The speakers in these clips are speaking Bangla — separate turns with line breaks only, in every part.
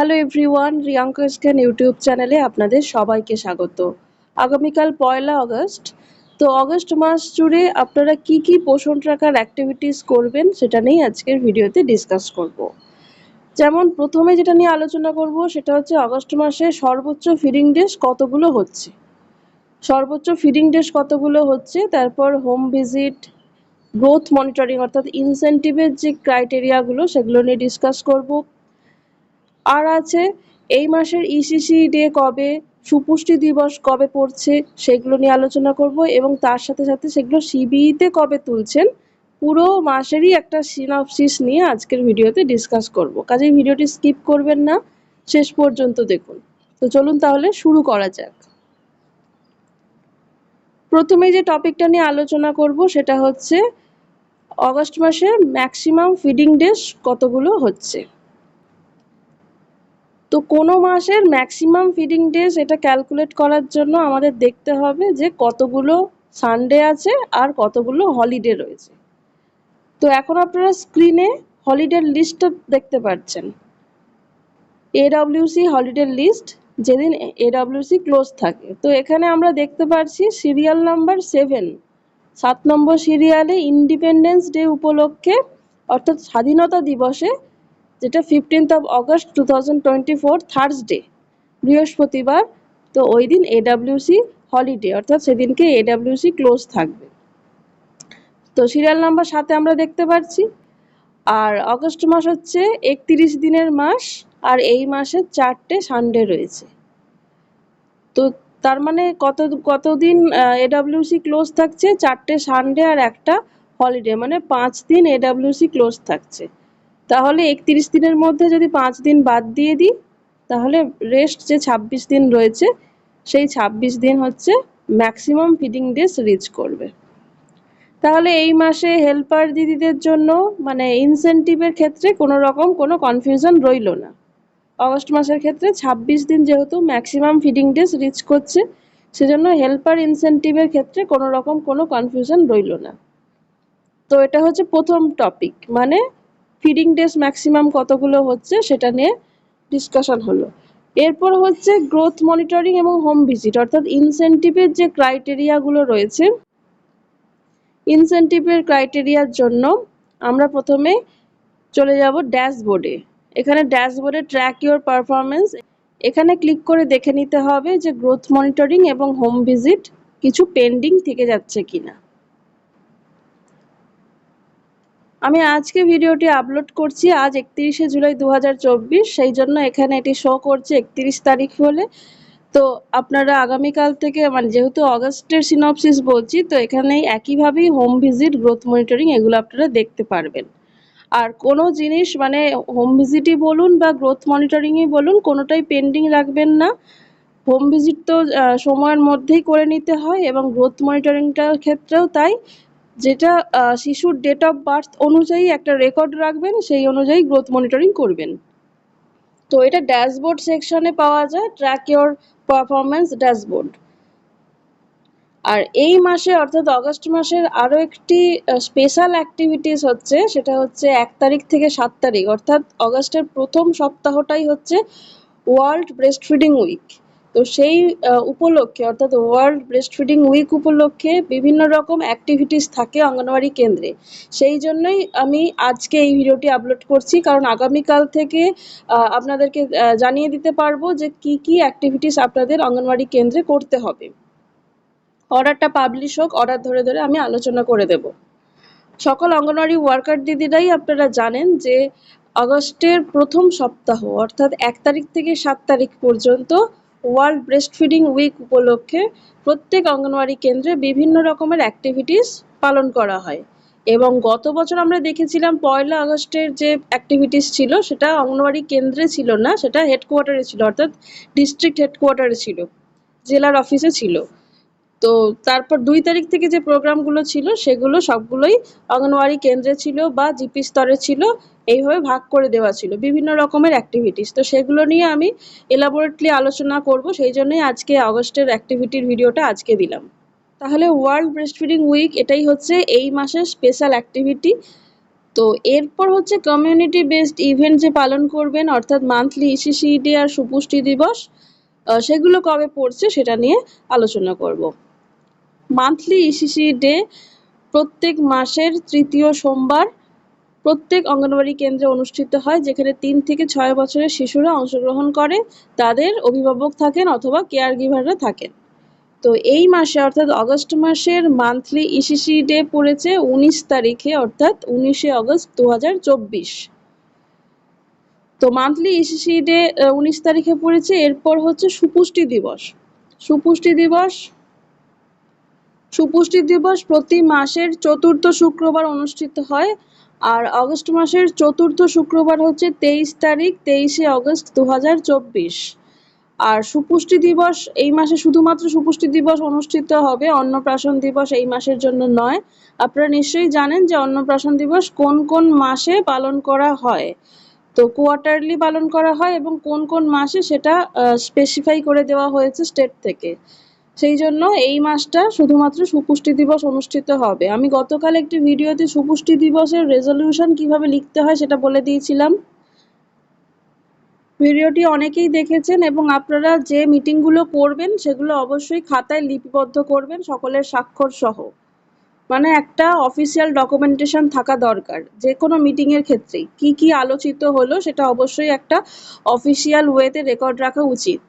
হ্যালো এভরিওয়ান রিয়াঙ্কা স্ক্যান ইউটিউব চ্যানেলে আপনাদের সবাইকে স্বাগত। আগামীকাল পয়লা আগস্ট, তো অগস্ট মাস জুড়ে আপনারা কি কি পোষণ ট্রাকার অ্যাক্টিভিটিস করবেন সেটা নিয়ে আজকের ভিডিওতে ডিসকাস করব। যেমন প্রথমে যেটা নিয়ে আলোচনা করব সেটা হচ্ছে অগস্ট মাসে সর্বোচ্চ ফিডিং ডেস কতগুলো হচ্ছে। সর্বোচ্চ ফিডিং ডেস কতগুলো হচ্ছে, তারপর হোম ভিজিট গ্রোথ মনিটরিং অর্থাৎ ইনসেন্টিভের যে ক্রাইটেরিয়াগুলো সেগুলো নিয়ে ডিসকাস করব। আর আছে, এই মাসের ইসিসি ডে কবে, সুপুষ্টি দিবস কবে পড়ছে, সেগুলো নিয়ে আলোচনা করব এবং তার সাথে সাথে সেগুলো সিবিইতে কবে তুলছেন, পুরো মাসেরই একটা সিনপসিস নিয়ে আজকের ভিডিওতে ডিসকাস করব। কাজেই ভিডিওটি স্কিপ করবেন না, শেষ পর্যন্ত দেখুন। তো চলুন তাহলে শুরু করা যাক। প্রথমে যে টপিকটা নিয়ে আলোচনা করব, সেটা হচ্ছে, অগস্ট মাসে ম্যাক্সিমাম ফিডিং ডেস কতগুলো হচ্ছে? তো কোনো মাসের ম্যাক্সিমাম ফিডিং ডেজ এটা ক্যালকুলেট করার জন্য আমাদের দেখতে হবে যে কতগুলো সানডে আছে আর কতগুলো হলিডে রয়েছে। তো এখন আপনারা স্ক্রিনে হলিডের লিস্টটা দেখতে পাচ্ছেন। এডব্লিউসি হলিডে লিস্ট যেদিন এডব্লিউসি ক্লোজ থাকে। তো এখানে আমরা দেখতে পাচ্ছি সিরিয়াল নাম্বার সেভেন সাত নম্বর সিরিয়ালে ইন্ডিপেন্ডেন্স ডে উপলক্ষে অর্থাৎ স্বাধীনতা দিবসে যেটা fifteenth of August two thousand twenty four Thursday বৃহস্পতিবার। তো ওই দিন এডাব্লিউসি হলিডে অর্থাৎ সেদিনকে এডাব্লিউসি ক্লোজ থাকবে। তো সিরিয়াল নাম্বার সাথে আমরা দেখতে পাচ্ছি আর অগস্ট মাস হচ্ছে একত্রিশ দিনের মাস, আর এই মাসে চারটে সানডে রয়েছে। তো তার মানে কত, কতদিন এডাব্লিউসি ক্লোজ থাকছে? চারটে সানডে আর একটা হলিডে মানে পাঁচ দিন এডাব্লিউসি ক্লোজ থাকছে। তাহলে একত্রিশ দিনের মধ্যে যদি পাঁচ দিন বাদ দিয়ে দিই, তাহলে রেস্ট যে ছাব্বিশ দিন রয়েছে, সেই ছাব্বিশ দিন হচ্ছে ম্যাক্সিমাম ফিডিং ডেজ রিচ করবে। তাহলে এই মাসে হেল্পার দিদিদের জন্য মানে ইনসেন্টিভের ক্ষেত্রে কোনো রকম কোনো কনফিউশন রইল না। অগস্ট মাসের ক্ষেত্রে ছাব্বিশ দিন যেহেতু ম্যাক্সিমাম ফিডিং ডেজ রিচ করছে, সেজন্য হেল্পার ইনসেন্টিভের ক্ষেত্রে কোনো রকম কোনো কনফিউশন রইল না। তো এটা হচ্ছে প্রথম টপিক মানে ফিডিং ডেজ ম্যাক্সিমাম কতগুলো হচ্ছে সেটা নিয়ে ডিসকাশন হলো। এরপর হচ্ছে গ্রোথ মনিটরিং এবং হোম ভিজিট অর্থাৎ ইনসেন্টিভের যে ক্রাইটেরিয়াগুলো রয়েছে ইনসেন্টিভের ক্রাইটেরিয়ার জন্য আমরা প্রথমে চলে যাব ড্যাশবোর্ডে এখানে ড্যাশবোর্ডে ট্র্যাক ইউর পারফরমেন্স এখানে ক্লিক করে দেখে নিতে হবে যে গ্রোথ মনিটরিং এবং হোম ভিজিট কিছু পেন্ডিং থেকে যাচ্ছে কিনা। আমি আজকে ভিডিওটি আপলোড করছি আজ একত্রিশে জুলাই দু হাজার চব্বিশ, সেই জন্য এখানে এটি শো করছে একত্রিশ তারিখ বলে তো আপনারা আগামীকাল থেকে মানে যেহেতু অগস্টের সিনপসিস বলছি, তো এখানে একইভাবেই হোম ভিজিট গ্রোথ মনিটরিং এগুলো আপনারা দেখতে পারবেন। আর কোনো জিনিস মানে হোম ভিজিটই বলুন বা গ্রোথ মনিটরিংই বলুন, কোনোটাই পেন্ডিং রাখবেন না। হোম ভিজিট তো সময়ের মধ্যেই করে নিতে হয় এবং গ্রোথ মনিটরিংটার ক্ষেত্রেও তাই। যেটা শিশুর ডেট অফ বার্থ অনুযায়ী একটা রেকর্ড রাখবেন, সেই অনুযায়ী গ্রোথ মনিটরিং করবেন। তো এটা ড্যাশবোর্ড সেকশনে পাওয়া যায় ট্র্যাক ইয়োর পারফরমেন্স ড্যাশবোর্ড আর এই মাসে, অর্থাৎ অগস্ট মাসের আরও একটি স্পেশাল অ্যাক্টিভিটিস হচ্ছে, সেটা হচ্ছে এক তারিখ থেকে সাত তারিখ। অর্থাৎ অগস্টের প্রথম সপ্তাহটাই হচ্ছে ওয়ার্ল্ড ব্রেস্ট ফিডিং উইক তো সেই উপলক্ষে, অর্থাৎ ওয়ার্ল্ড ব্রেস্ট ফিডিং উইক উপলক্ষে বিভিন্ন রকম অ্যাক্টিভিটিস থাকে অঙ্গনওয়াড়ি কেন্দ্রে। সেই জন্যই আমি আজকে এই ভিডিওটি আপলোড করছি, কারণ আগামীকাল থেকে আপনাদেরকে জানিয়ে দিতে পারব যে কি কি অ্যাক্টিভিটিস আপনাদের অঙ্গনওয়াড়ি কেন্দ্রে করতে হবে। অর্ডারটা পাবলিশ হোক অর্ডার ধরে ধরে আমি আলোচনা করে দেব। সকল অঙ্গনওয়াড়ি ওয়ার্কার দিদিরাই আপনারা জানেন যে, আগস্টের প্রথম সপ্তাহ, অর্থাৎ এক তারিখ থেকে সাত তারিখ পর্যন্ত ওয়ার্ল্ড ব্রেস্টফিডিং উইক উপলক্ষে প্রত্যেক অঙ্গনওয়াড়ি কেন্দ্রে বিভিন্ন রকমের অ্যাক্টিভিটিস পালন করা হয়। এবং গত বছর আমরা দেখেছিলাম পয়লা আগস্টের যে অ্যাক্টিভিটিস ছিল, সেটা অঙ্গনওয়াড়ি কেন্দ্রে ছিল না, সেটা হেডকোয়ার্টারে ছিল, অর্থাৎ ডিস্ট্রিক্ট হেডকোয়ার্টারে ছিল, জেলার অফিসে ছিল। তো তারপর দুই তারিখ থেকে যে প্রোগ্রামগুলো ছিল, সেগুলো সবগুলোই অঙ্গনওয়াড়ি কেন্দ্রে ছিল বা জিপি স্তরে ছিল, এইভাবে ভাগ করে দেওয়া ছিল, বিভিন্ন রকমের অ্যাক্টিভিটিস তো সেগুলো নিয়ে আমি এলাবোরেটলি আলোচনা করব, সেই জন্যই আজকে অগস্টের অ্যাক্টিভিটির ভিডিওটা আজকে দিলাম। তাহলে ওয়ার্ল্ড ব্রেস্ট ফিডিং উইক এটাই হচ্ছে এই মাসের স্পেশাল অ্যাক্টিভিটি তো এরপর হচ্ছে কমিউনিটি বেসড ইভেন্ট যে পালন করবেন, অর্থাৎ মান্থলি ইসিসি ডে আর সুপুষ্টি দিবস সেগুলো কবে পড়ছে সেটা নিয়ে আলোচনা করব। মান্থলি ইসিসি ডে প্রত্যেক মাসের তৃতীয় সোমবার প্রত্যেক অঙ্গনওয়াড়ি কেন্দ্রে অনুষ্ঠিত হয়, যেখানে তিন থেকে ছয় বছরের শিশুরা অংশগ্রহণ করে, তাদের অভিভাবক থাকেন অথবা কেয়ার গিভাররা থাকেন। তো এই মাসে, অর্থাৎ অগস্ট মাসের মান্থলি ইসিসি ডে পড়েছে উনিশ তারিখে, অর্থাৎ উনিশে অগস্ট দু হাজার চব্বিশ। তো মান্থলি ইসিসি ডে উনিশ তারিখে পড়েছে, এরপর হচ্ছে সুপুষ্টি দিবস। সুপুষ্টি দিবস সুপুষ্টি দিবস প্রতি মাসের চতুর্থ শুক্রবার অনুষ্ঠিত হয়। আর অগস্ট মাসের চতুর্থ শুক্রবার হচ্ছে তেইশ তারিখ, তেইশে অগস্ট দু আর সুপুষ্টি দিবস এই মাসে শুধুমাত্র সুপুষ্টি দিবস অনুষ্ঠিত হবে, অন্নপ্রাশন দিবস এই মাসের জন্য নয়। আপনারা নিশ্চয়ই জানেন যে অন্নপ্রাশন দিবস কোন কোন মাসে পালন করা হয়। তো কোয়ার্টারলি পালন করা হয় এবং কোন কোন মাসে সেটা স্পেসিফাই করে দেওয়া হয়েছে স্টেট থেকে। সেই জন্য এই মাসটা শুধুমাত্র সুপুষ্টি দিবস অনুষ্ঠিত হবে। আমি গতকাল একটি ভিডিওতে সুপুষ্টি দিবসের রেজলিউশন কীভাবে লিখতে হয় সেটা বলে দিয়েছিলাম। ভিডিওটি অনেকেই দেখেছেন এবং আপনারা যে মিটিংগুলো করবেন সেগুলো অবশ্যই খাতায় লিপিবদ্ধ করবেন, সকলের স্বাক্ষর সহ। মানে একটা অফিসিয়াল ডকুমেন্টেশন থাকা দরকার যে কোনো মিটিংয়ের ক্ষেত্রেই। কি কি আলোচিত হলো সেটা অবশ্যই একটা অফিসিয়াল ওয়েতে রেকর্ড রাখা উচিত।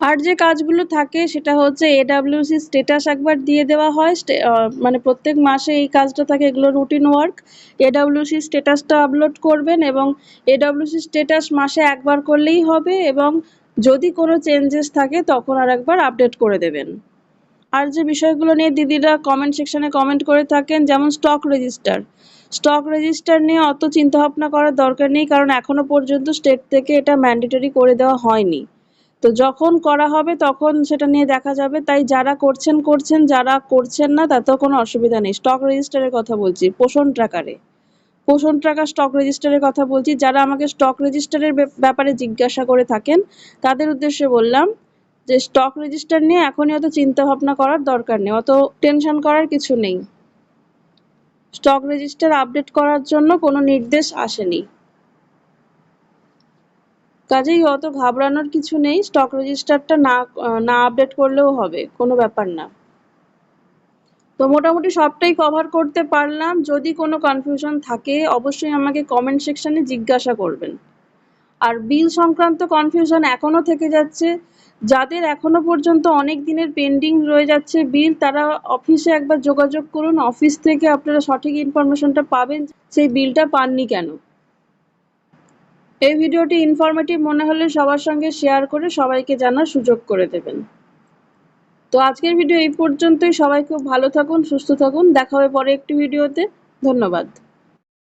আর যে কাজগুলো থাকে সেটা হচ্ছে এডাব্লিউসি স্টেটাস একবার দিয়ে দেওয়া হয় মানে প্রত্যেক মাসে এই কাজটা থাকে, এগুলো রুটিন ওয়ার্ক এডাব্লিউসি স্টেটাসটা আপলোড করবেন এবং এডাব্লিউসি স্টেটাস মাসে একবার করলেই হবে এবং যদি কোনো চেঞ্জেস থাকে তখন আর একবার আপডেট করে দেবেন। আর যে বিষয়গুলো নিয়ে দিদিরা কমেন্ট সেকশনে কমেন্ট করে থাকেন, যেমন স্টক রেজিস্টার স্টক রেজিস্টার নিয়ে অত চিন্তাভাবনা করার দরকার নেই, কারণ এখনও পর্যন্ত স্টেট থেকে এটা ম্যান্ডেটরি করে দেওয়া হয়নি। তো যখন করা হবে তখন সেটা নিয়ে দেখা যাবে। তাই যারা করছেন করছেন, যারা করছেন না, তাতেও কোনো অসুবিধা নেই। স্টক রেজিস্টারের কথা বলছি, পোষণ ট্র্যাকারে। পোষণ ট্র্যাকার, স্টক রেজিস্টারের কথা বলছি। যারা আমাকে স্টক রেজিস্টারের ব্যাপারে জিজ্ঞাসা করে থাকেন, তাদের উদ্দেশ্যে বললাম যে, স্টক রেজিস্টার নিয়ে এখনই অত চিন্তা ভাবনা করার দরকার নেই। অত টেনশন করার কিছু নেই। স্টক রেজিস্টার আপডেট করার জন্য কোনো নির্দেশ আসেনি। কাজেই অত ঘাবড়ানোর কিছু নেই স্টক রেজিস্টারটা না না আপডেট করলেও হবে, কোনো ব্যাপার না। তো মোটামুটি সবটাই কভার করতে পারলাম, যদি কোনো কনফিউশন থাকে, অবশ্যই আমাকে কমেন্ট সেকশনে জিজ্ঞাসা করবেন। আর বিল সংক্রান্ত কনফিউশন এখনও থেকে যাচ্ছে, যাদের এখনও পর্যন্ত অনেক দিনের পেন্ডিং রয়ে যাচ্ছে বিল তারা অফিসে একবার যোগাযোগ করুন অফিস থেকে আপনারা সঠিক ইনফরমেশনটা পাবেন, সেই বিলটা পাননি কেন? এই ভিডিওটি ইনফরমেটিভ মনে হলে সবার সঙ্গে শেয়ার করে সবাইকে জানার সুযোগ করে দেবেন। তো আজকের ভিডিও এই পর্যন্তই। সবাই খুব ভালো থাকুন, সুস্থ থাকুন। দেখা হবে পরে একটি ভিডিওতে ধন্যবাদ।